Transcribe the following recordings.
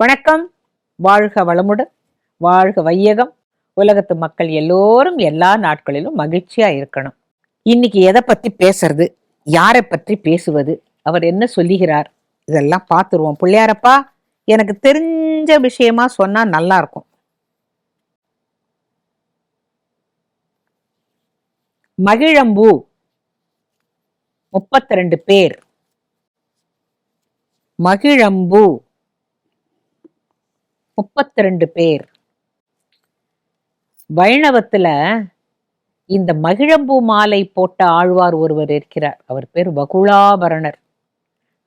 வணக்கம். வாழ்க வளமுடன் வாழ்க வையகம். உலகத்து மக்கள் எல்லோரும் எல்லா நாட்களிலும் மகிழ்ச்சியா இருக்கணும். இன்னைக்கு எதை பத்தி பேசுறது யாரை பற்றி பேசுவது அவர் என்ன சொல்லுகிறார் இதெல்லாம் பார்த்துருவோம். பிள்ளையாரப்பா எனக்கு தெரிஞ்ச விஷயமா சொன்னா நல்லா இருக்கும். மகிழம்பூ முப்பத்தி ரெண்டு பேர். மகிழம்பூ முப்பத்தி ரெண்டு பேர். வைணவத்துல இந்த மகிழம்பூ மாலை போட்ட ஆழ்வார் ஒருவர் இருக்கிறார். அவர் பேர் வகுளாபரணர்.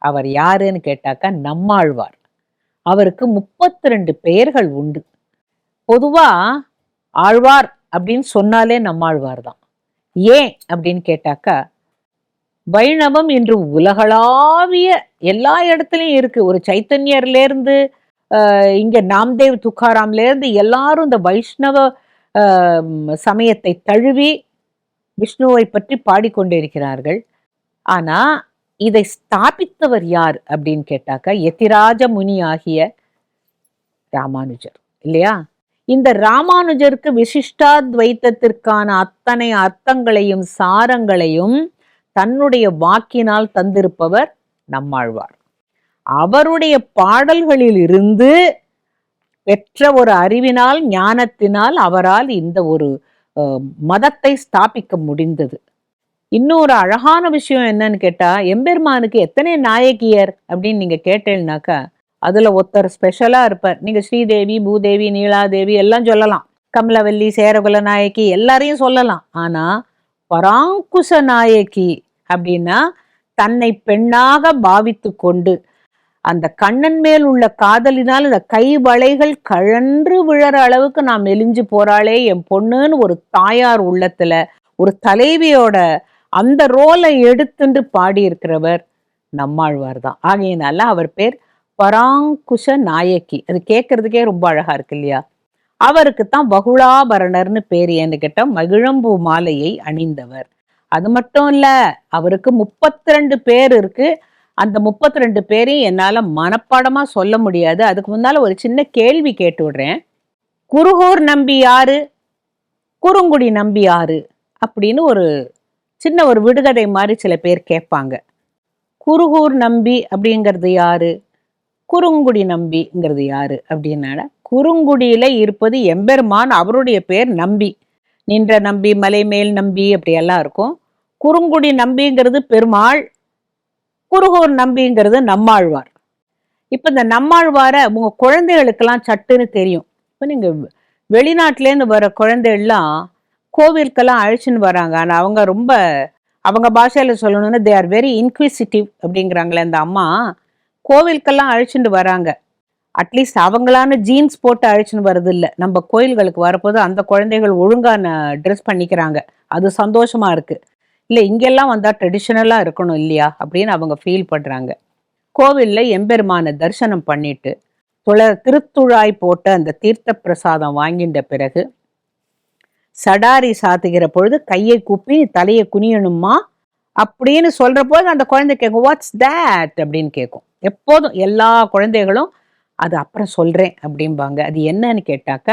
அவர் யாருன்னு கேட்டாக்கா நம்மாழ்வார். அவருக்கு முப்பத்தி ரெண்டு பெயர்கள் உண்டு. பொதுவா ஆழ்வார் அப்படின்னு சொன்னாலே நம்மாழ்வார் தான். ஏன் அப்படின்னு கேட்டாக்கா வைணவம் இன்று உலகளாவிய எல்லா இடத்துலயும் இருக்கு. ஒரு சைத்தன்யர்லேருந்து இருந்து இங்க நாம்தேவ் துக்காராம்லேருந்து எல்லாரும் இந்த வைஷ்ணவ ஆஹ் சமயத்தை தழுவி விஷ்ணுவை பற்றி பாடிக்கொண்டிருக்கிறார்கள். ஆனா இதை ஸ்தாபித்தவர் யார் அப்படின்னு கேட்டாக்கா எத்திராஜ முனி ஆகிய ராமானுஜர் இல்லையா? இந்த ராமானுஜருக்கு விசிஷ்டாத்வைத்தத்திற்கான அத்தனை அர்த்தங்களையும் சாரங்களையும் தன்னுடைய வாக்கினால் தந்திருப்பவர் நம்மாழ்வார். அவருடைய பாடல்களில் இருந்து பெற்ற ஒரு அறிவினால் ஞானத்தினால் அவரால் இந்த ஒரு மதத்தை ஸ்தாபிக்க முடிந்தது. இன்னொரு அழகான விஷயம் என்னன்னு கேட்டா எம்பெருமானுக்கு எத்தனை நாயகியர் அப்படின்னு நீங்க கேட்டேன்னாக்கா அதுல ஒருத்தர் ஸ்பெஷலா இருப்பார். நீங்க ஸ்ரீதேவி பூதேவி நீலாதேவி எல்லாம் சொல்லலாம். கமலவல்லி சேரகுல நாயகி எல்லாரையும் சொல்லலாம். ஆனா பராங்குச நாயகி அப்படின்னா தன்னை பெண்ணாக பாவித்து கொண்டு அந்த கண்ணன் மேல் உள்ள காதலினால் இந்த கை வளைகள் கழன்று விழற அளவுக்கு நான் மெலிஞ்சு போறாளே என் பொண்ணுன்னு ஒரு தாயார் உள்ளத்துல ஒரு தலைவியோட அந்த ரோலை எடுத்துட்டு பாடியிருக்கிறவர் நம்மாழ்வார் தான் ஆகையினால அவர் பேர் பராங்குஷ நாயகி அது கேட்கறதுக்கே ரொம்ப அழகா இருக்கு இல்லையா? அவருக்கு தான் வகுளாபரணர்னு பேர் ஏன்னு கேட்டா மகிழம்பூ மாலையை அணிந்தவர். அது மட்டும் இல்ல அவருக்கு முப்பத்தி ரெண்டு பேர் இருக்கு. அந்த முப்பத்தி ரெண்டு பேரையும் என்னால் மனப்பாடமாக சொல்ல முடியாது. அதுக்கு முன்னால் ஒரு சின்ன கேள்வி கேட்டு விடுறேன் குருகூர் நம்பி யாரு? குறுங்குடி நம்பி யாரு? அப்படின்னு ஒரு சின்ன ஒரு விடுகதை மாதிரி சில பேர் கேட்பாங்க. குருகூர் நம்பி அப்படிங்கிறது யாரு? குறுங்குடி நம்பிங்கிறது யாரு? அப்படின்னால குறுங்குடியில் இருப்பது எம்பெருமான் அவருடைய பேர் நம்பி. நின்ற நம்பி மலை மேல் நம்பி அப்படியெல்லாம் இருக்கும். குறுங்குடி நம்பிங்கிறது பெருமாள் குருகூர் நம்பிங்கிறது நம்மாழ்வார். இப்போ இந்த நம்மாழ்வாரை உங்க குழந்தைகளுக்கெல்லாம் சட்டுன்னு தெரியும். இப்போ நீங்கள் வெளிநாட்டிலேருந்து வர குழந்தைகள்லாம் கோவிலுக்கெல்லாம் அழைச்சின்னு வராங்க. ஆனால் அவங்க ரொம்ப அவங்க பாஷையில் சொல்லணும்னா தே ஆர் வெரி இன்க்விசிட்டிவ் அப்படிங்கிறாங்களே அந்த அம்மா. கோவிலுக்கெல்லாம் அழைச்சிட்டு வராங்க. அட்லீஸ்ட் அவங்களான ஜீன்ஸ் போட்டு அழைச்சின்னு வர்றது இல்லை நம்ம கோயில்களுக்கு வரப்போது அந்த குழந்தைகள் ஒழுங்கான ட்ரெஸ் பண்ணிக்கிறாங்க. அது சந்தோஷமாக இருக்குது இல்லை இங்கெல்லாம் வந்தால் ட்ரெடிஷ்னலாக இருக்கணும் இல்லையா? அப்படின்னு அவங்க ஃபீல் பண்ணுறாங்க கோவிலில் எம்பெருமானை தரிசனம் பண்ணிட்டு துள திருத்துழாய் போட்ட அந்த தீர்த்த பிரசாதம் வாங்கின்ற பிறகு சடாரி சாத்துகிற பொழுது கையை கூப்பி தலையை குனியணுமா? அப்படின்னு சொல்ற போது அந்த குழந்தை கேட்கும் வாட்ஸ் தேட் அப்படின்னு கேட்கும் எப்போதும் எல்லா குழந்தைகளும் அது அப்புறம் சொல்றேன் அப்படிம்பாங்க. அது என்னன்னு கேட்டாக்க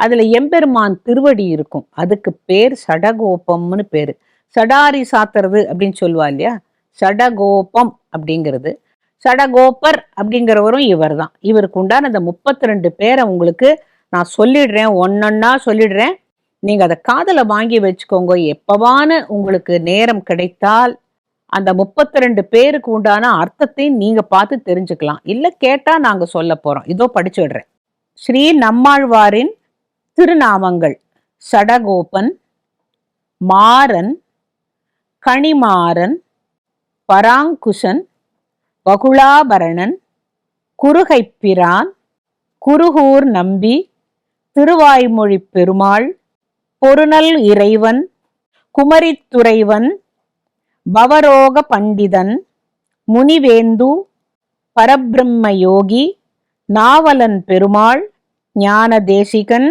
அதுல எம்பெருமான் திருவடி இருக்கும். அதுக்கு பேர் சடகோபம்னு பேரு. சடாரி சாத்துறது அப்படின்னு சொல்லுவா இல்லையா? சடகோபம் அப்படிங்கிறது. சடகோபர் அப்படிங்கிறவரும் இவர் தான் இவருக்கு உண்டான அந்த முப்பத்தி ரெண்டு பேரை உங்களுக்கு நான் சொல்லிடுறேன் ஒன்னொன்னா சொல்லிடுறேன். நீங்கள் அதை காதில் வாங்கி வச்சுக்கோங்க. எப்பவான உங்களுக்கு நேரம் கிடைத்தால் அந்த முப்பத்தி ரெண்டு பேருக்கு உண்டான அர்த்தத்தையும் நீங்கள் பார்த்து தெரிஞ்சுக்கலாம். இல்லை கேட்டால் நாங்கள் சொல்ல போகிறோம் இதோ படிச்சுடுறேன் ஸ்ரீ நம்மாழ்வாரின் திருநாமங்கள். சடகோபன் மாறன் கணிமாறன் பராங்குஷன் வகுளாபரணன் குருகைப்பிரான் குருகூர் நம்பி திருவாய்மொழி பெருமாள் பொருநல் இறைவன் குமரித்துறைவன் பவரோக பண்டிதன் முனிவேந்து பரபிரம்ம யோகி நாவலன் பெருமாள் ஞான தேசிகன்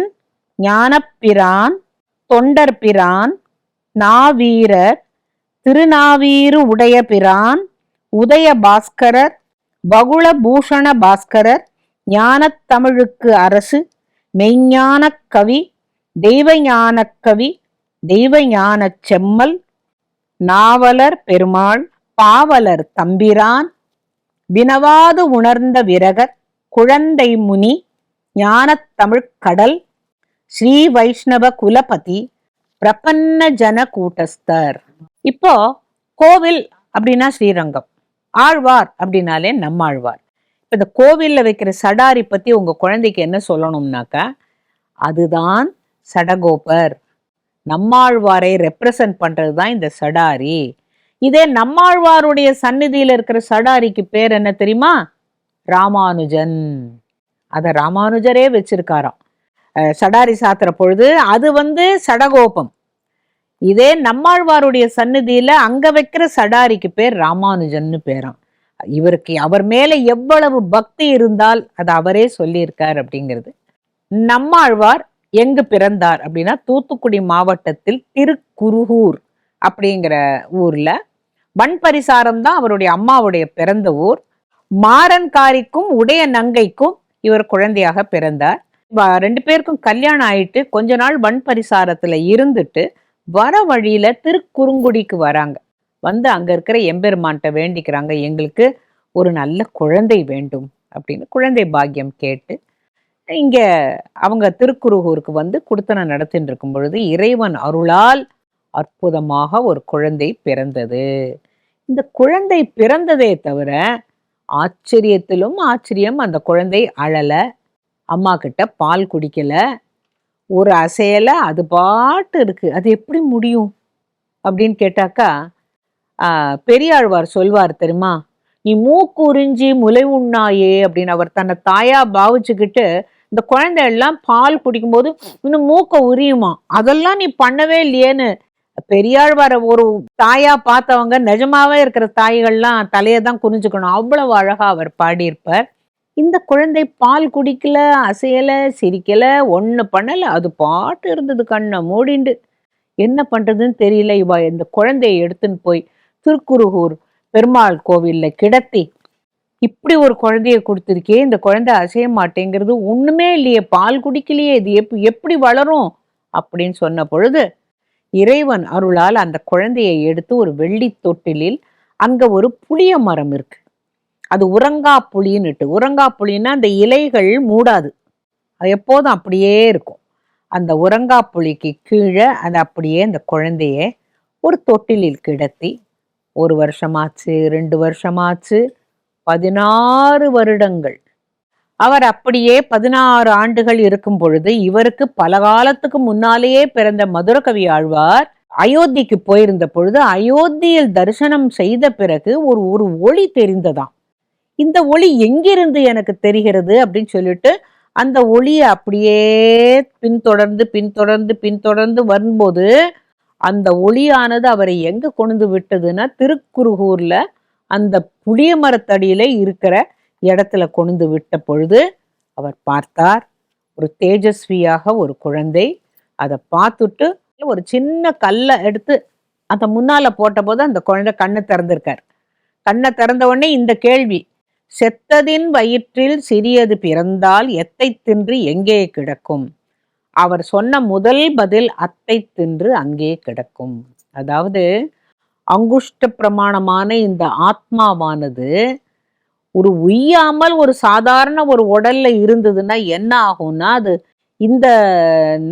ஞானப்பிரான் தொண்டர்பிரான் நாவீரர் திருநாவீரு உடைய பிரான் உதய பாஸ்கரர் பகுள பூஷண பாஸ்கரர் ஞானத்தமிழுக்கு அரசு மெய்ஞான கவி தெய்வஞான கவி தெய்வஞானச் செம்மல் நாவலர் பெருமாள் பாவலர் தம்பிரான் வினவாது உணர்ந்த விரகர் குழந்தை முனி ஞானத்தமிழ் கடல் ஸ்ரீ வைஷ்ணவ குலபதி பிரபன்ன ஜன கூட்டஸ்தர். இப்போ கோவில் அப்படின்னா ஸ்ரீரங்கம் ஆழ்வார் அப்படின்னாலே நம்மாழ்வார். இப்போ இந்த கோவிலில் வைக்கிற சடாரி பற்றி உங்கள் குழந்தைக்கு என்ன சொல்லணும்னாக்கா அதுதான் சடகோபர். நம்மாழ்வாரை ரெப்ரசன்ட் பண்ணுறது தான் இந்த சடாரி. இதே நம்மாழ்வாருடைய சந்நிதியில் இருக்கிற சடாரிக்கு பேர் என்ன தெரியுமா? ராமானுஜன். அதை ராமானுஜரே வச்சிருக்காராம். சடாரி சாத்துற பொழுது அது வந்து சடகோபம். இதே நம்மாழ்வாருடைய சந்நிதியில அங்க வைக்கிற சடாரிக்கு பேர் ராமானுஜன்னு பேராம். இவருக்கு அவர் மேல எவ்வளவு பக்தி இருந்தால் அது அவரே சொல்லியிருக்கார் அப்படிங்கிறது. நம்மாழ்வார் எங்கு பிறந்தார் அப்படின்னா தூத்துக்குடி மாவட்டத்தில் திருக்குருகூர் அப்படிங்கிற ஊர்ல. வன்பரிசாரம் தான் அவருடைய அம்மாவுடைய பிறந்த ஊர். மாறன்காரிக்கும் உடைய நங்கைக்கும் இவர் குழந்தையாக பிறந்தார். ரெண்டு பேருக்கும் கல்யாணம் ஆயிட்டு கொஞ்ச நாள் வன்பரிசாரத்துல இருந்துட்டு வர வழியில திருக்குறுங்குடிக்கு வராங்க. வந்து அங்க இருக்கிற எம்பெருமான்ட்ட வேண்டிக்கிறாங்க எங்களுக்கு ஒரு நல்ல குழந்தை வேண்டும் அப்படின்னு. குழந்தை பாக்கியம் கேட்டு இங்க அவங்க திருக்குறுகூருக்கு வந்து குடுத்தன நடத்தின்னு இருக்கும் பொழுது இறைவன் அருளால் அற்புதமாக ஒரு குழந்தை பிறந்தது. இந்த குழந்தை பிறந்ததே தவிர ஆச்சரியத்திலும் ஆச்சரியம் அந்த குழந்தை அழல அம்மா கிட்ட பால் குடிக்கல ஒரு அசையலை அது பாட்டு இருக்குது அது எப்படி முடியும்? அப்படின்னு கேட்டாக்கா பெரியாழ்வார் சொல்வார் தெரியுமா? நீ மூக்கு உறிஞ்சி முலை உண்ணாயே அப்படின்னு அவர் தன்னை தாயா பாவிச்சுக்கிட்டு இந்த குழந்தை எல்லாம் பால் குடிக்கும்போது இன்னும் மூக்கை உரியுமா? அதெல்லாம் நீ பண்ணவே இல்லையேன்னு. பெரியாழ்வார ஒரு தாயா பார்த்தவங்க நிஜமாவே இருக்கிற தாய்கள்லாம் தலையை தான் குனிஞ்சுக்கணும். அவ்வளவு அழகா அவர் பாடியிருப்பார். இந்த குழந்தை பால் குடிக்கல அசையல சிரிக்கல ஒண்ணு பண்ணல அது பாட்டு இருந்தது கண்ணை மூடிண்டு. என்ன பண்றதுன்னு தெரியல இவா. இந்த குழந்தையை எடுத்துன்னு போய் திருக்குருகூர் பெருமாள் கோவில்ல கிடத்தி இப்படி ஒரு குழந்தைய கொடுத்துருக்கே இந்த குழந்தை அசைய மாட்டேங்கிறது ஒண்ணுமே இல்லையே. பால் குடிக்கலையே இது எப் எப்படி வளரும்? அப்படின்னு சொன்ன பொழுது இறைவன் அருளால் அந்த குழந்தையை எடுத்து ஒரு வெள்ளி தொட்டிலில் அங்க ஒரு புளிய மரம் இருக்கு. அது உறங்கா புளின்னுட்டு உறங்கா புளின்னா அந்த இலைகள் மூடாது. அது எப்போதும் அப்படியே இருக்கும். அந்த உறங்கா புளிக்கு கீழே அது அப்படியே அந்த குழந்தைய ஒரு தொட்டிலில் கிடத்தி ஒரு வருஷமாச்சு ரெண்டு வருஷமாச்சு பதினாறு வருடங்கள். அவர் அப்படியே பதினாறு ஆண்டுகள் இருக்கும் பொழுது இவருக்கு பல காலத்துக்கு முன்னாலேயே பிறந்த மதுரகவி ஆழ்வார் அயோத்திக்கு போயிருந்த பொழுது அயோத்தியில் தரிசனம் செய்த பிறகு ஒரு ஒரு ஒளி தெரிந்ததாம். இந்த ஒளி எங்கிருந்து எனக்கு தெரிகிறது அப்படின்னு சொல்லிட்டு அந்த ஒளியை அப்படியே பின்தொடர்ந்து பின்தொடர்ந்து பின்தொடர்ந்து வரும்போது அந்த ஒளியானது அவரை எங்க கொண்டு விட்டதுன்னா திருக்குறுகூர்ல அந்த புளிய மரத்தடியில இருக்கிற இடத்துல கொண்டு விட்ட பொழுது அவர் பார்த்தார். ஒரு தேஜஸ்வியாக ஒரு குழந்தை. அதை பார்த்துட்டு ஒரு சின்ன கல்லை எடுத்து அந்த முன்னால போட்ட போது அந்த குழந்தை கண்ணை திறந்திருக்கார். கண்ணை திறந்த உடனே இந்த கேள்வி செத்ததின் வயிற்றில் சிறியது பிறந்தால் எத்தை தின்று எங்கே கிடக்கும்? அவர் சொன்ன முதல் பதில் அத்தை தின்று அங்கே கிடக்கும். அதாவது அங்குஷ்ட பிரமாணமான இந்த ஆத்மாவானது ஒரு உய்யாமல் ஒரு சாதாரண ஒரு உடல்ல இருந்ததுன்னா என்ன ஆகும்னா அது இந்த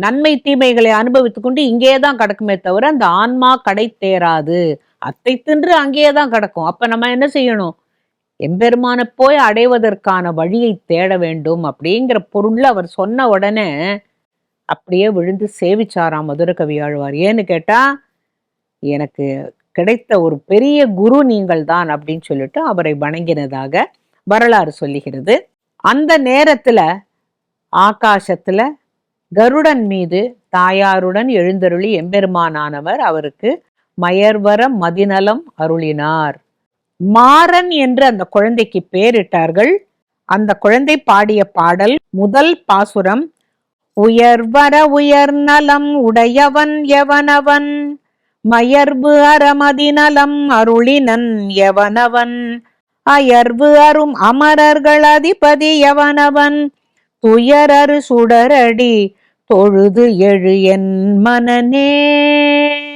நன்மை தீமைகளை அனுபவித்து கொண்டு இங்கே தான் கிடக்குமே தவிர அந்த ஆன்மா கடை தேராது. அத்தை தின்று அங்கேயே தான் கிடக்கும். அப்ப நம்ம என்ன செய்யணும்? எம்பெருமானை போய் அடைவதற்கான வழியை தேட வேண்டும் அப்படிங்கிற பொருள் அவர் சொன்ன உடனே அப்படியே விழுந்து சேவிச்சாராம் மதுர கவி ஆழ்வார். ஏன்னு கேட்டா எனக்கு கிடைத்த ஒரு பெரிய குரு நீங்கள் தான் அப்படின்னு சொல்லிட்டு அவரை வணங்கினதாக வரலாறு சொல்லுகிறது. அந்த நேரத்துல ஆகாசத்துல கருடன் மீது தாயாருடன் எழுந்தருளி எம்பெருமானானவர் அவருக்கு மயர்வர மதிநலம் அருளினார். மாறன் என்று அந்த குழந்தைக்கு பேரிட்டார்கள். அந்த குழந்தை பாடிய பாடல் முதல் பாசுரம் உயர்வர உயர் நலம் உடையவன் எவனவன்? மயர்பு அறமதிநலம் அருளினன் எவனவன்? அயர்வு அரும் அமரர்கள் அதிபதி எவனவன்? துயரறு சுடரடி தொழுது எழு என் மனநே.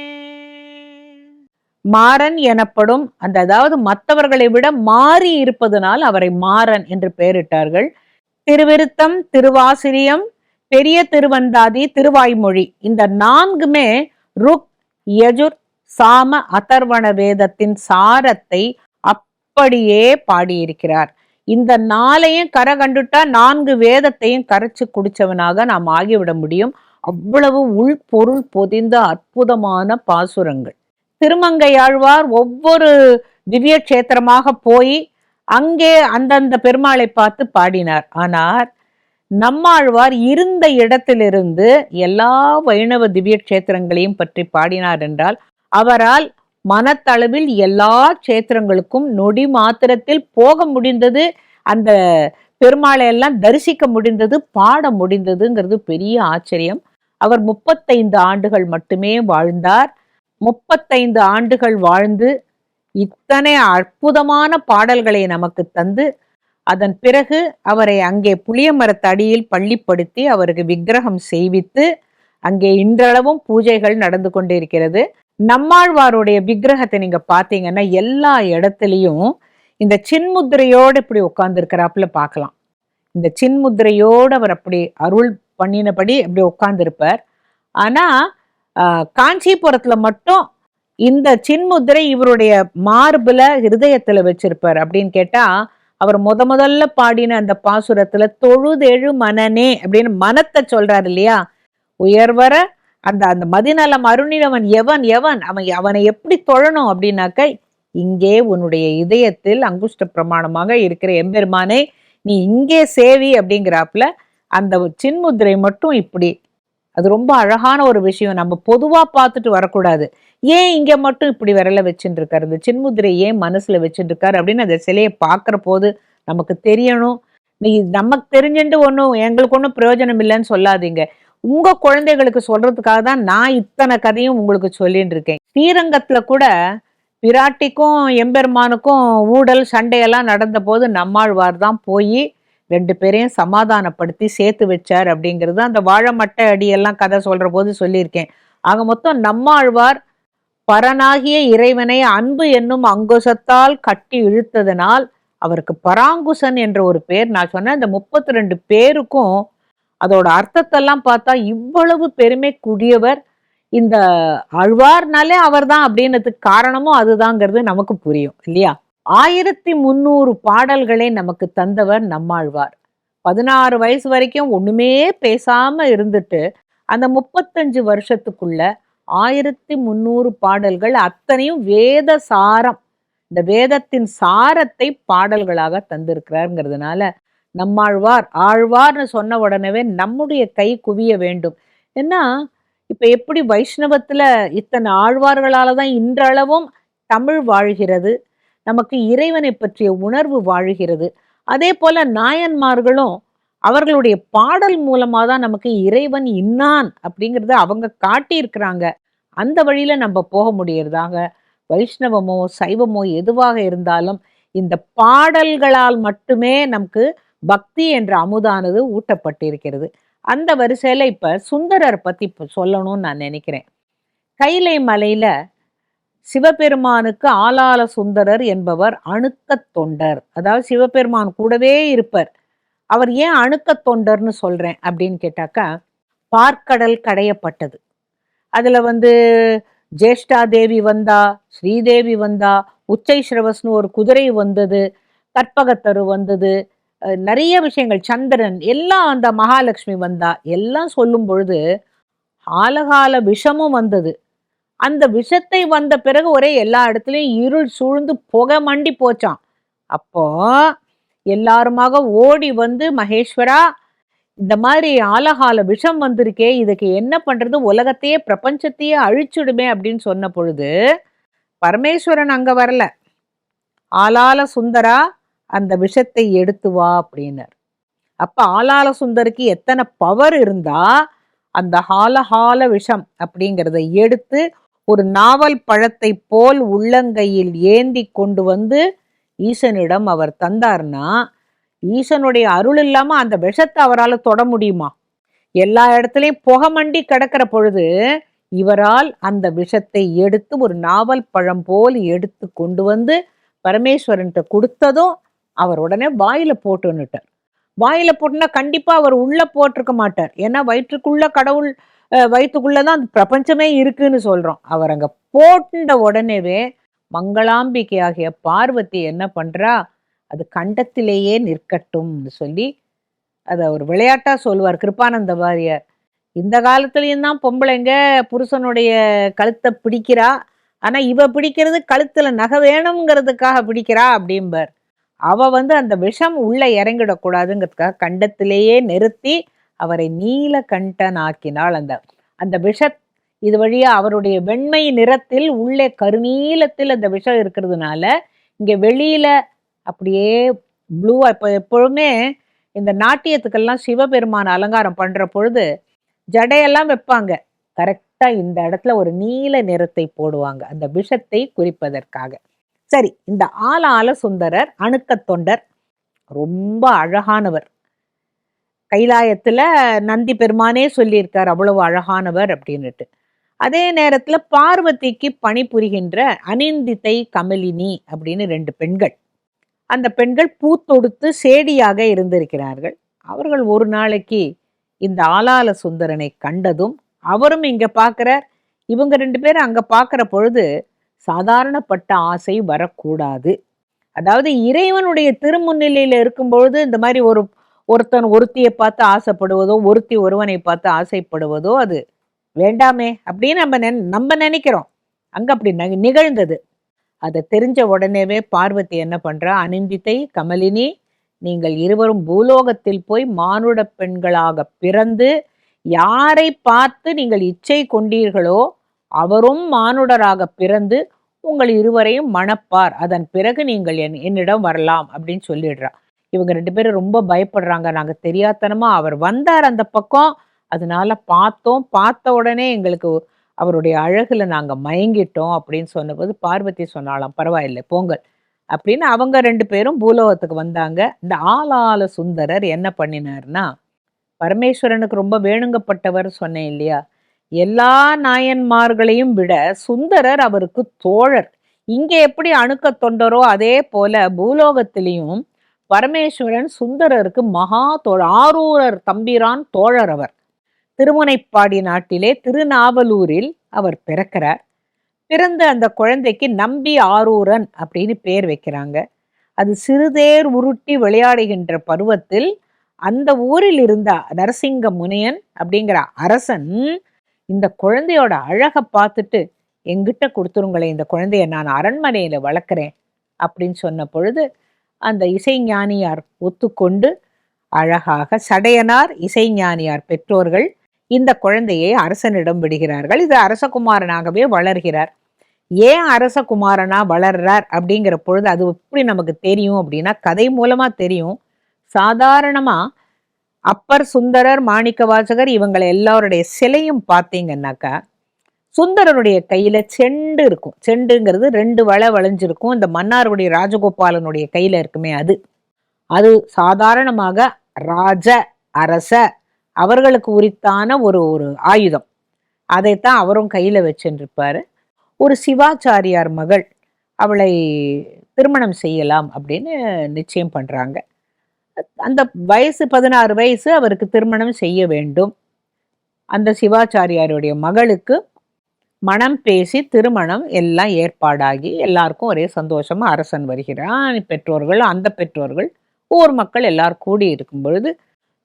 மாறன் எனப்படும் அந்த அதாவது மற்றவர்களை விட மாறி இருப்பதனால் அவரை மாறன் என்று பெயரிட்டார்கள். திருவிருத்தம் திருவாசிரியம் பெரிய திருவந்தாதி திருவாய்மொழி இந்த நான்குமே ருக் யஜுர் சாம அதர்வண வேதத்தின் சாரத்தை அப்படியே பாடியிருக்கிறார். இந்த நாளையும் கரை கண்டுட்டா நான்கு வேதத்தையும் கரைச்சு குடிச்சவனாக நாம் ஆகிவிட முடியும். அவ்வளவு உள்பொருள் பொதிந்த அற்புதமான பாசுரங்கள். திருமங்கையாழ்வார் ஒவ்வொரு திவ்ய கஷேத்திரமாக போய் அங்கே அந்தந்த பெருமாளை பார்த்து பாடினார். ஆனால் நம்மாழ்வார் இருந்த இடத்திலிருந்து எல்லா வைணவ திவ்ய கஷேத்திரங்களையும் பற்றி பாடினார் என்றால் அவரால் மனத்தளவில் எல்லா கஷேத்திரங்களுக்கும் நொடி மாத்திரத்தில் போக முடிந்தது அந்த பெருமாளை எல்லாம் தரிசிக்க முடிந்தது பாட முடிந்ததுங்கிறது பெரிய ஆச்சரியம். அவர் முப்பத்தைந்து ஆண்டுகள் மட்டுமே வாழ்ந்தார். முப்பத்தைந்து ஆண்டுகள் வாழ்ந்து இத்தனை அற்புதமான பாடல்களை நமக்கு தந்து அதன் பிறகு அவரை அங்கே புளிய மரத்தடியில் பள்ளிப்படுத்தி அவருக்கு விக்கிரகம் செய்வித்து அங்கே இன்றளவும் பூஜைகள் நடந்து கொண்டிருக்கிறது. நம்மாழ்வாருடைய விக்கிரகத்தை நீங்க பாத்தீங்கன்னா எல்லா இடத்துலையும் இந்த சின்முத்திரையோடு இப்படி உட்கார்ந்துருக்கிறாப்புல பார்க்கலாம். இந்த சின்முத்திரையோடு அவர் அப்படி அருள் பண்ணினபடி அப்படி உட்கார்ந்துருப்பார். ஆனால் காஞ்சிபுரத்துல மட்டும் இந்த சின்முத்திரை இவருடைய மார்புல ஹிருதயத்துல வச்சிருப்பார் அப்படின்னு கேட்டா அவர் முத முதல்ல பாடின அந்த பாசுரத்துல தொழுதெழு மனனே அப்படின்னு மனத்தை சொல்றாரு இல்லையா? உயர்வர அந்த அந்த மதிநலம் அருணினவன் எவன் எவன் அவன் அவனை எப்படி தொழணும் அப்படின்னாக்க இங்கே உன்னுடைய இதயத்தில் அங்குஷ்ட பிரமாணமாக இருக்கிற எம்பெருமானை நீ இங்கே சேவி அப்படிங்கிறாப்புல அந்த சின்முத்திரை மட்டும் இப்படி அது ரொம்ப அழகான ஒரு விஷயம். நம்ம பொதுவா பார்த்துட்டு வரக்கூடாது. ஏன் இங்க மட்டும் இப்படி விரல வச்சுட்டு இருக்காரு இந்த சின்முதிரை ஏன் மனசுல வச்சுட்டு இருக்காரு அப்படின்னு அந்த சிலையை பார்க்குற போது நமக்கு தெரியணும். நீ நமக்கு தெரிஞ்சுட்டு ஒன்றும் எங்களுக்கு ஒன்றும் பிரயோஜனம் இல்லைன்னு சொல்லாதீங்க. உங்க குழந்தைகளுக்கு சொல்றதுக்காக தான் நான் இத்தனை கதையும் உங்களுக்கு சொல்லிட்டு இருக்கேன் ஸ்ரீரங்கத்துல கூட பிராட்டிக்கும் எம்பெருமானுக்கும் ஊடல் சண்டையெல்லாம் நடந்த போது நம்மாழ்வார் தான் போய் ரெண்டு பேரையும் சமாதானப்படுத்தி சேர்த்து வச்சார் அப்படிங்கிறது அந்த வாழைமட்டை அடியெல்லாம் கதை சொல்ற போது சொல்லியிருக்கேன். ஆக மொத்தம் நம்மாழ்வார் பரனாகிய இறைவனை அன்பு என்னும் அங்குசத்தால் கட்டி இழுத்ததனால் அவருக்கு பராங்குசன் என்ற ஒரு பேர் நான் சொன்னேன் இந்த முப்பத்தி ரெண்டு பேருக்கும் அதோட அர்த்தத்தெல்லாம் பார்த்தா இவ்வளவு பெருமை கூடியவர். இந்த ஆழ்வார்னாலே அவர்தான் அப்படின்னதுக்கு காரணமும் அதுதாங்கிறது நமக்கு புரியும் இல்லையா? ஆயிரத்தி முந்நூறு பாடல்களை நமக்கு தந்தவர் நம்மாழ்வார். பதினாறு வயசு வரைக்கும் ஒண்ணுமே பேசாம இருந்துட்டு அந்த முப்பத்தஞ்சு வருஷத்துக்குள்ள ஆயிரத்தி முந்நூறு பாடல்கள் அத்தனையும் வேத சாரம் இந்த வேதத்தின் சாரத்தை பாடல்களாக தந்திருக்கிறாருங்கிறதுனால நம்மாழ்வார் ஆழ்வார்னு சொன்ன உடனே நம்முடைய கை குவிய வேண்டும். ஏன்னா இப்ப எப்படி வைஷ்ணவத்துல இத்தனை ஆழ்வார்களால தான் இன்றளவும் தமிழ் வாழ்கிறது நமக்கு இறைவனை பற்றிய உணர்வு வாழுகிறது. அதே போல நாயன்மார்களும் அவர்களுடைய பாடல் மூலமா தான் நமக்கு இறைவன் இன்னான் அப்படிங்கிறத அவங்க காட்டியிருக்கிறாங்க. அந்த வழியில நம்ம போக முடியறதாக. வைஷ்ணவமோ சைவமோ எதுவாக இருந்தாலும் இந்த பாடல்களால் மட்டுமே நமக்கு பக்தி என்ற அமுதானது ஊட்டப்பட்டிருக்கிறது. அந்த வரிசையில இப்ப சுந்தரர் பத்தி சொல்லணும்னு நான் நினைக்கிறேன். கைலை மலையில சிவபெருமானுக்கு ஆலால சுந்தரர் என்பவர் அணுக்கத் தொண்டர். அதாவது சிவபெருமான் கூடவே இருப்பர். அவர் ஏன் அணுக்கத் தொண்டர்னு சொல்கிறேன் அப்படின்னு கேட்டாக்கா பார்க்கடல் கடையப்பட்டது. அதில் வந்து ஜேஷ்டா தேவி வந்தா ஸ்ரீதேவி வந்தா உச்சை ஸ்ரவஸ்னு ஒரு குதிரை வந்தது கற்பகத்தரு வந்தது நிறைய விஷயங்கள் சந்திரன் எல்லாம் அந்த மகாலட்சுமி வந்தா எல்லாம் சொல்லும் பொழுது ஆலகால விஷமும் வந்தது. அந்த விஷத்தை வந்த பிறகு ஒரே எல்லா இடத்துலையும் இருள் சூழ்ந்து புகை மண்டி போச்சான் அப்போ எல்லாருமாக ஓடி வந்து மகேஸ்வரா இந்த மாதிரி ஆலகால விஷம் வந்திருக்கே இதுக்கு என்ன பண்றது? உலகத்தையே பிரபஞ்சத்தையே அழிச்சுடுமே அப்படின்னு சொன்ன பொழுது பரமேஸ்வரன் அங்க வரல. ஆலால சுந்தரா அந்த விஷத்தை எடுத்து வா அப்படின்னார். அப்ப ஆலால சுந்தருக்கு எத்தனை பவர் இருந்தா அந்த ஹாலஹால விஷம் அப்படிங்கிறத எடுத்து ஒரு நாவல் பழத்தை போல் உள்ளங்கையில் ஏந்தி கொண்டு வந்து ஈசனிடம் அவர் தந்தார்னா ஈசனுடைய அருள் இல்லாமல் அந்த விஷத்தை அவரால் தொட முடியுமா? எல்லா இடத்துலையும் புகமண்டி கிடக்கிற பொழுது இவரால் அந்த விஷத்தை எடுத்து ஒரு நாவல் பழம் போல் எடுத்து கொண்டு வந்து பரமேஸ்வரன்கிட்ட கொடுத்ததும் அவர் உடனே வாயில போட்டுன்னுட்டார். வாயில போட்டுனா கண்டிப்பா அவர் உள்ள போட்டிருக்க மாட்டார். ஏன்னா வயிற்றுக்குள்ள கடவுள் வயிற்றுக்குள்ளதான் அந்த பிரபஞ்சமே இருக்குன்னு சொல்றோம். அவர் அங்க போட்டுண்ட உடனேவே மங்களாம்பிகை ஆகிய பார்வதி என்ன பண்றா? அது கண்டத்திலேயே நிற்கட்டும்னு சொல்லி அதை ஒரு விளையாட்டா சொல்லுவார் கிருப்பானந்த வாரியார் இந்த காலத்துலயும் தான் பொம்பளைங்க புருஷனுடைய கழுத்தை பிடிக்கிறா. ஆனா இவ பிடிக்கிறது கழுத்துல நகை வேணுங்கிறதுக்காக பிடிக்கிறா அப்படிம்பார். அவ வந்து அந்த விஷம் உள்ள இறங்கிடக்கூடாதுங்கிறதுக்காக கண்டத்திலேயே நிறுத்தி அவரை நீல கண்டனாக்கினாள் அந்த அந்த விஷ இது வழியா அவருடைய வெண்மை நிறத்தில் உள்ளே கருநீலத்தில் அந்த விஷம் இருக்கிறதுனால இங்க வெளியில அப்படியே ப்ளூவா இப்போ எப்பொழுதுமே இந்த நாட்டியத்துக்கெல்லாம் சிவபெருமான அலங்காரம் பண்ற பொழுது ஜடையெல்லாம் வைப்பாங்க. கரெக்டா இந்த இடத்துல ஒரு நீல நிறத்தை போடுவாங்க அந்த விஷத்தை குறிப்பதற்காக. சரி இந்த ஆலால சுந்தரர் அணுக்க தொண்டர் ரொம்ப அழகானவர். கைலாயத்துல நந்தி பெருமானே சொல்லியிருக்கார் அவ்வளவு அழகானவர் அப்படின்னுட்டு. அதே நேரத்துல பார்வதிக்கு பணிபுரிகின்ற அனிந்தித்தை கமலினி அப்படின்னு ரெண்டு பெண்கள். அந்த பெண்கள் பூத்தொடுத்து சேடியாக இருந்திருக்கிறார்கள். அவர்கள் ஒரு நாளைக்கு இந்த ஆலால சுந்தரனை கண்டதும் அவரும் இங்க பார்க்கிறார். இவங்க ரெண்டு பேரும் அங்க பார்க்குற பொழுது சாதாரணப்பட்ட ஆசை வரக்கூடாது. அதாவது இறைவனுடைய திருமுன்னிலையில் இருக்கும் பொழுது இந்த மாதிரி ஒரு ஒருத்தன் ஒருத்தியை பார்த்து ஆசைப்படுவதோ ஒருத்தி ஒருவனை பார்த்து ஆசைப்படுவதோ அது. வேண்டாமே அப்படின்னு நம்ம நென் நம்ம நினைக்கிறோம். அங்க அப்படி நிகழ்ந்தது. அதை தெரிஞ்ச உடனேவே பார்வதி என்ன பண்றா? அனிந்தித்தை கமலினி நீங்கள் இருவரும் பூலோகத்தில் போய் மானுட பெண்களாக பிறந்து யாரை பார்த்து நீங்கள் இச்சை கொண்டீர்களோ அவரும் மானுடராக பிறந்து உங்கள் இருவரையும் மணப்பார். அதன் பிறகு நீங்கள் என் என்னிடம் வரலாம் அப்படின்னு சொல்லிடுறா. இவங்க ரெண்டு பேரும் ரொம்ப பயப்படுறாங்க. நாங்கள் தெரியாதனமா அவர் வந்தார் அந்த பக்கம். அதனால பார்த்தோம். பார்த்த உடனே எங்களுக்கு அவருடைய அழகுல நாங்கள் மயங்கிட்டோம் அப்படின்னு சொன்னபோது பார்வதி சொன்னாலாம் பரவாயில்லை பொங்கல் அப்படின்னு அவங்க ரெண்டு பேரும் பூலோகத்துக்கு வந்தாங்க. இந்த ஆளால சுந்தரர் என்ன பண்ணினார்னா பரமேஸ்வரனுக்கு ரொம்ப வேணுங்கப்பட்டவர் சொன்னேன் இல்லையா? எல்லா நாயன்மார்களையும் விட சுந்தரர் அவருக்கு தோழர். இங்கே எப்படி அணுக்க தொண்டரோ அதே போல பூலோகத்திலையும் பரமேஸ்வரன் சுந்தரருக்கு மகா தோ ஆரூரர் தம்பிரான் தோழர் அவர். திருமுனைப்பாடி நாட்டிலே திருநாவலூரில் அவர் பிறக்கிறார். பிறந்த அந்த குழந்தைக்கு நம்பி ஆரூரன் அப்படின்னு பேர் வைக்கிறாங்க. அது சிறுதேர் உருட்டி விளையாடுகின்ற பருவத்தில் அந்த ஊரில் இருந்த நரசிங்க முனியன் அப்படிங்கிற அரசன் இந்த குழந்தையோட அழகை பார்த்துட்டு எங்கிட்ட கொடுத்துருங்களேன் இந்த குழந்தைய நான் அரண்மனையில வளர்க்குறேன் அப்படின்னு சொன்ன பொழுது அந்த இசைஞானியார் ஒத்துக்கொண்டு அழகாக சடையனார் இசைஞானியார் பெற்றோர்கள் இந்த குழந்தையை அரசனிடம் விடுகிறார்கள். இது அரசகுமாரனாகவே வளர்கிறார். ஏன் அரசகுமாரனா வளர்றார் அப்படிங்கிற பொழுது அது எப்படி நமக்கு தெரியும் அப்படின்னா கதை மூலமா தெரியும். சாதாரணமா அப்பர் சுந்தரர் மாணிக்கவாசகர் இவங்களை எல்லாருடைய சிலையும் பார்த்தீங்கன்னாக்கா சுந்தரருடைய கையில செண்டு இருக்கும். செண்டுங்கிறது ரெண்டு வளை வளைஞ்சிருக்கும். இந்த மன்னாருடைய ராஜகோபாலனுடைய கையில இருக்குமே அது. அது சாதாரணமாக ராஜ அரச அவர்களுக்கு உரித்தான ஒரு ஒரு ஆயுதம். அதைத்தான் அவரும் கையில வச்சுருப்பாரு. ஒரு சிவாச்சாரியார் மகள் அவளை திருமணம் செய்யலாம் அப்படின்னு நிச்சயம் பண்றாங்க. அந்த வயசு பதினாறு வயசு அவருக்கு திருமணம் செய்ய வேண்டும். அந்த சிவாச்சாரியாருடைய மகளுக்கு மனம் பேசி திருமணம் எல்லாம் ஏற்பாடாகி எல்லாருக்கும் ஒரே சந்தோஷமாக அரசன் வருகிறான். பெற்றோர்கள் அந்த பெற்றோர்கள் ஊர் மக்கள் எல்லாரும் கூடி இருக்கும் பொழுது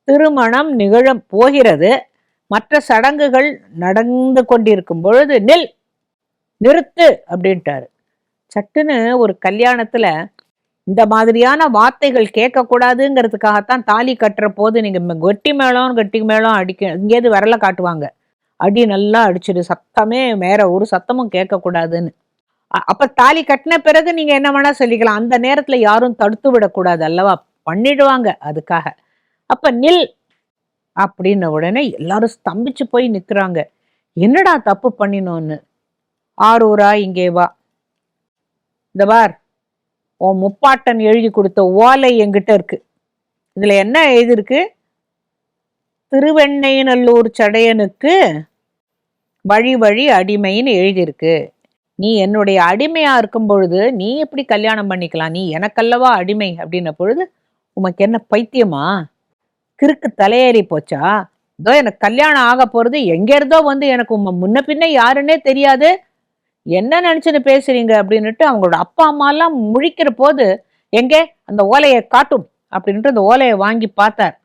திருமணம் நிகழ போகிறது. மற்ற சடங்குகள் நடந்து கொண்டிருக்கும் பொழுது நில் நிறுத்து அப்படின்ட்டாரு. சட்டுன்னு ஒரு கல்யாணத்தில் இந்த மாதிரியான வார்த்தைகள் கேட்கக்கூடாதுங்கிறதுக்காகத்தான் தாலி கட்டுற போது நீங்கள் ம- மேளம் கட்டி மேளம் அடிக்க இங்கேருந்து விரல காட்டுவாங்க. அடி நல்லா அடிச்சிடு. சத்தமே வேற ஒரு சத்தமும் கேட்கக்கூடாதுன்னு. அப்போ அப்ப தாலி கட்டின பிறகு நீங்க என்ன வேணா சொல்லிக்கலாம். அந்த நேரத்துல யாரும் தடுத்து விடக்கூடாது அல்லவா? பண்ணிடுவாங்க அதுக்காக. அப்ப நில் அப்படின்ன உடனே எல்லாரும் ஸ்தம்பிச்சு போய் நிக்கிறாங்க. என்னடா தப்பு பண்ணினோன்னு. ஆரூரா இங்கே வா. இந்த பார் உன் முப்பாட்டன் எழுதி கொடுத்த ஓலை எங்கிட்ட இருக்கு. இதுல என்ன எழுதியிருக்கு திருவெண்ணைநல்லூர் சடையனுக்கு வழி வழி அடிமைன்னு எழுதியிருக்கு. நீ என்னுடைய அடிமையா இருக்கும் பொழுது நீ எப்படி கல்யாணம் பண்ணிக்கலாம்? நீ எனக்கல்லவா அடிமை? அப்படின்ன பொழுது உமக்கு என்ன பைத்தியமா? கிறுக்கு தலையேறி போச்சா? இதோ எனக்கு கல்யாணம் ஆக போகிறது எங்கேருந்தோ வந்து எனக்கு உம்ம முன்ன பின்ன யாருன்னே தெரியாது. என்ன நினச்சின்னு பேசுறீங்க? அப்படின்னுட்டு அவங்களோட அப்பா அம்மாலாம் முழிக்கிற போது எங்கே? அந்த ஓலையை காட்டும். அப்படின்ட்டு அந்த ஓலையை வாங்கி பார்த்தார்.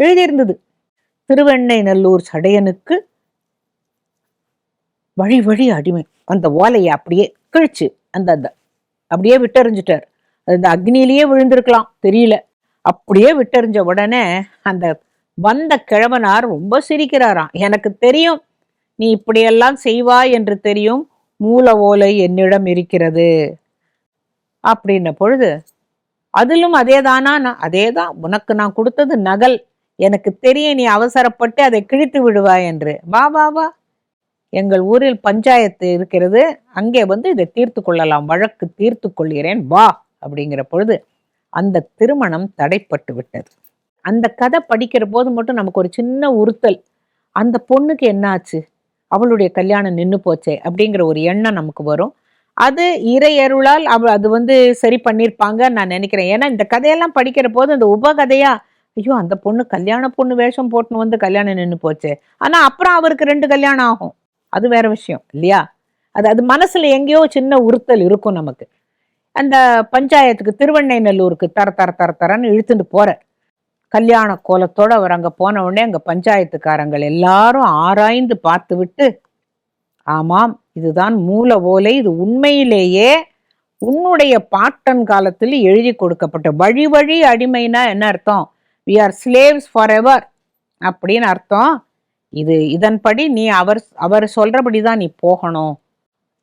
எழுதியிருந்தது. திருவெண்ணை நல்லூர் சடையனுக்கு வழி வழி அடிமை. அந்த ஓலையை அப்படியே கிழிச்சு அந்த அந்த அப்படியே விட்டெறிஞ்சிட்டார். அது இந்த அக்னியிலேயே விழுந்திருக்கலாம் தெரியல. அப்படியே விட்டெறிஞ்ச உடனே அந்த வந்த கிழவனார் ரொம்ப சிரிக்கிறாராம். எனக்கு தெரியும் நீ இப்படியெல்லாம் செய்வாய் என்று தெரியும். மூல ஓலை என்னிடம் இருக்கிறது. அப்படின்ன பொழுது அதிலும் அதேதானா? நான் அதேதான். உனக்கு நான் கொடுத்தது நகல். எனக்கு தெரிய நீ அவசரப்பட்டு அதை கிழித்து விடுவாய் என்று. வா வா வா. எங்கள் ஊரில் பஞ்சாயத்து இருக்கிறது. அங்கே வந்து இதை தீர்த்து கொள்ளலாம். வழக்கு தீர்த்து கொள்கிறேன். வா! அப்படிங்கிற பொழுது அந்த திருமணம் தடைப்பட்டு விட்டது. அந்த கதை படிக்கிற போது மட்டும் நமக்கு ஒரு சின்ன உறுத்தல். அந்த பொண்ணுக்கு என்னாச்சு? அவளுடைய கல்யாணம் நின்று போச்சே அப்படிங்கிற ஒரு எண்ணம் நமக்கு வரும். அது இறையருளால் அவ அது வந்து சரி பண்ணியிருப்பாங்க நான் நினைக்கிறேன். ஏன்னா இந்த கதையெல்லாம் படிக்கிற போது அந்த உபகதையா ஐயோ அந்த பொண்ணு கல்யாண பொண்ணு வேஷம் போட்டுன்னு வந்து கல்யாணம் நின்று போச்சே. ஆனால் அப்புறம் அவருக்கு ரெண்டு கல்யாணம் ஆகும். அது வேற விஷயம் இல்லையா? அது அது மனசுல எங்கேயோ சின்ன உறுத்தல் இருக்கும் நமக்கு. அந்த பஞ்சாயத்துக்கு திருவண்ணைநல்லூருக்கு தர தர தர தரன்னு இழுத்துட்டு போற. கல்யாண கோலத்தோட அவர் அங்கே போன உடனே அங்கே பஞ்சாயத்துக்காரங்கள் எல்லாரும் ஆராய்ந்து பார்த்து விட்டு ஆமாம் இதுதான் மூல ஓலை இது உண்மையிலேயே உன்னுடைய பாட்டன் காலத்தில் எழுதி கொடுக்கப்பட்ட வழி வழி அடிமைனா என்ன அர்த்தம்? We are slaves forever அப்படின்னு அர்த்தம். இது இதன்படி நீ அவர் அவர் சொல்றபடி தான் நீ போகணும்.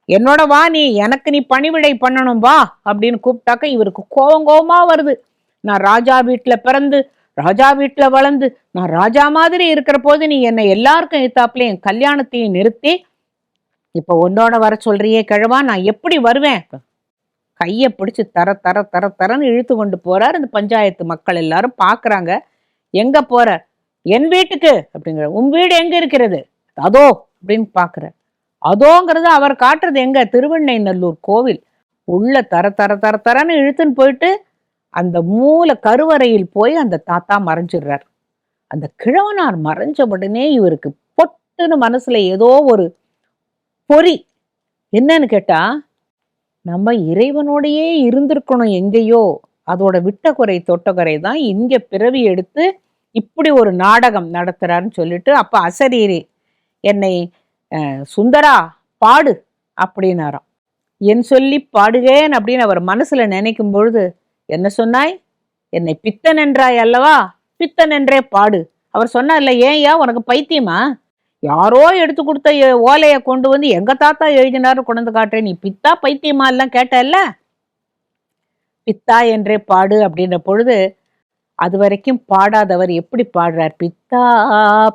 என்னோட வா நீ எனக்கு நீ பணிவிடை பண்ணணும் வா அப்படின்னு கூப்பிட்டாக்க இவருக்கு கோவம் கோவமாக வருது. நான் ராஜா வீட்டில் பிறந்து ராஜா வீட்டில் வளர்ந்து நான் ராஜா மாதிரி இருக்கிற போது நீ என்னை எல்லாருக்கும் எத்தாப்புல என் கல்யாணத்தையும் நிறுத்தி இப்ப உன்னோட வர சொல்றியே கிழவா நான் எப்படி வருவேன்? கையை பிடிச்சி தர தர தர தரன்னு இழுத்து கொண்டு போறார். இந்த பஞ்சாயத்து மக்கள் எல்லாரும் பாக்குறாங்க எங்க போற? என் வீட்டுக்கு அப்படிங்கிற உன் வீடு எங்க இருக்கிறது? அதோ அப்படின்னு பாக்குற அதோங்கிறது அவர் காட்டுறது எங்க? திருவெண்ணைநல்லூர் கோவில். உள்ள தர தர தர தரன்னு இழுத்துன்னு போயிட்டு அந்த மூல கருவறையில் போய் அந்த தாத்தா மறைஞ்சிடுறார். அந்த கிழவனார் மறைஞ்ச உடனே இவருக்கு பொட்டுன்னு மனசுல ஏதோ ஒரு பொறி. என்னன்னு கேட்டா நம்ம இறைவனோடையே இருந்திருக்கணும் எங்கேயோ. அதோட விட்ட குறை தொட்ட குறை தான் இங்க பிறவி எடுத்து இப்படி ஒரு நாடகம் நடத்துறாருன்னு சொல்லிட்டு அப்போ அசரீரி என்னை சுந்தரா பாடு அப்படின்னாராம். என் சொல்லி பாடுகேன் அப்படின்னு அவர் மனசுல நினைக்கும் பொழுது என்ன சொன்னாய்? என்னை பித்தன் என்றாய் அல்லவா? பித்தன் என்றே பாடு. அவர் சொன்னார்ல ஏன் ஏன் உனக்கு பைத்தியமா? யாரோ எடுத்து கொடுத்த ஓலையை கொண்டு வந்து எங்க தாத்தா எழுதினாரு கொண்டு காட்டுறேன். நீ பித்தா பைத்தியமா? எல்லாம் கேட்டல்ல. பித்தா என்றே பாடு அப்படின்ற பொழுது அது வரைக்கும் பாடாதவர் எப்படி பாடுறார்? பித்தா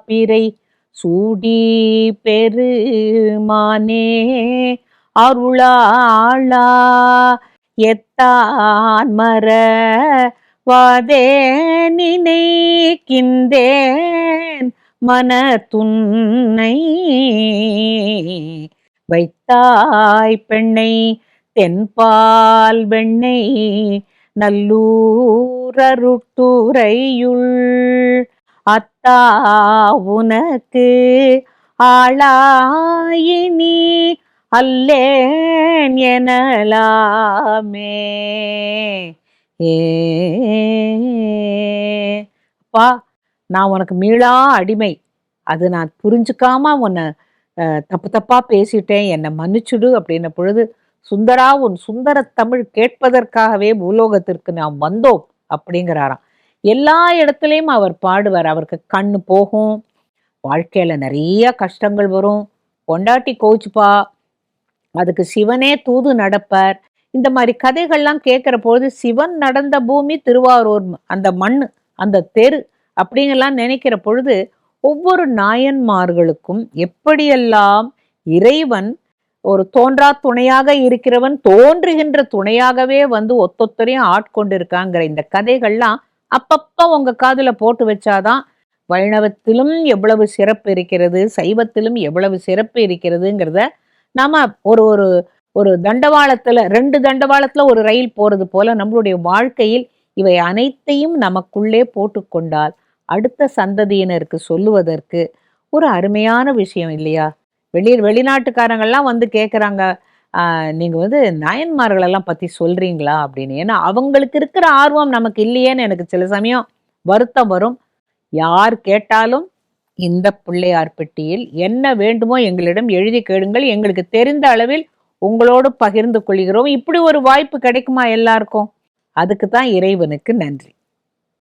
பிறை சூடி பெருமானே அருளாளா எத்தான் மர வாதே நினைக்கின்றேன் மன துன்னை வைத்தாய் பெண்ணை தென்பால் வெண்ணை நல்லூரருட்டுரையுள் அத்தா உனக்கு ஆளாயினி அல்லேன் எனலாமே. ஏப்பா நான் உனக்கு மீளா அடிமை. அது நான் புரிஞ்சுக்காம உன்னை தப்பு தப்பா பேசிட்டேன். என்னை மன்னிச்சுடு அப்படின்ன பொழுது சுந்தரா உன் சுந்தர தமிழ் கேட்பதற்காகவே பூலோகத்திற்கு நாம் வந்தோம் அப்படிங்கிறாராம். எல்லா இடத்துலையும் அவர் பாடுவார். அவருக்கு கண்ணு போகும் வாழ்க்கையில நிறைய கஷ்டங்கள் வரும். பொண்டாட்டி கோச்சுப்பா அதுக்கு சிவனே தூது நடப்பார். இந்த மாதிரி கதைகள்லாம் கேட்குற பொழுது சிவன் நடந்த பூமி திருவாரூர் அந்த மண் அந்த தெரு அப்படிங்கெல்லாம் நினைக்கிற பொழுது ஒவ்வொரு நாயன்மார்களுக்கும் எப்படியெல்லாம் இறைவன் ஒரு தோன்றா துணையாக இருக்கிறவன் தோன்றுகின்ற துணையாகவே வந்து ஒத்தொத்தரையும் ஆட்கொண்டிருக்காங்கிற இந்த கதைகள்லாம் அப்பப்போ உங்க காதுல போட்டு வச்சாதான் வைணவத்திலும் எவ்வளவு சிறப்பு இருக்கிறது சைவத்திலும் எவ்வளவு சிறப்பு இருக்கிறதுங்கிறத நாம ஒரு ஒரு ஒரு தண்டவாளத்துல ரெண்டு தண்டவாளத்துல ஒரு ரயில் போறது போல நம்மளுடைய வாழ்க்கையில் இவை அனைத்தையும் நமக்குள்ளே போட்டுக்கொண்டால் அடுத்த சந்ததியினருக்கு சொல்லுவதற்கு ஒரு அருமையான விஷயம் இல்லையா? வெளி வெளிநாட்டுக்காரங்கள்லாம் வந்து கேட்குறாங்க நீங்கள் வந்து நயன்மார்களெல்லாம் பற்றி சொல்கிறீங்களா அப்படின்னு. ஏன்னா அவங்களுக்கு இருக்கிற ஆர்வம் நமக்கு இல்லையேன்னு எனக்கு சில சமயம் வருத்தம் வரும். யார் கேட்டாலும் இந்த பிள்ளையார் பெட்டியில் என்ன வேண்டுமோ எங்களிடம் எழுதி கேளுங்கள். எங்களுக்கு தெரிந்த அளவில் உங்களோடு பகிர்ந்து கொள்கிறோம். இப்படி ஒரு வாய்ப்பு கிடைக்குமா எல்லாருக்கும்? அதுக்கு தான் இறைவனுக்கு நன்றி.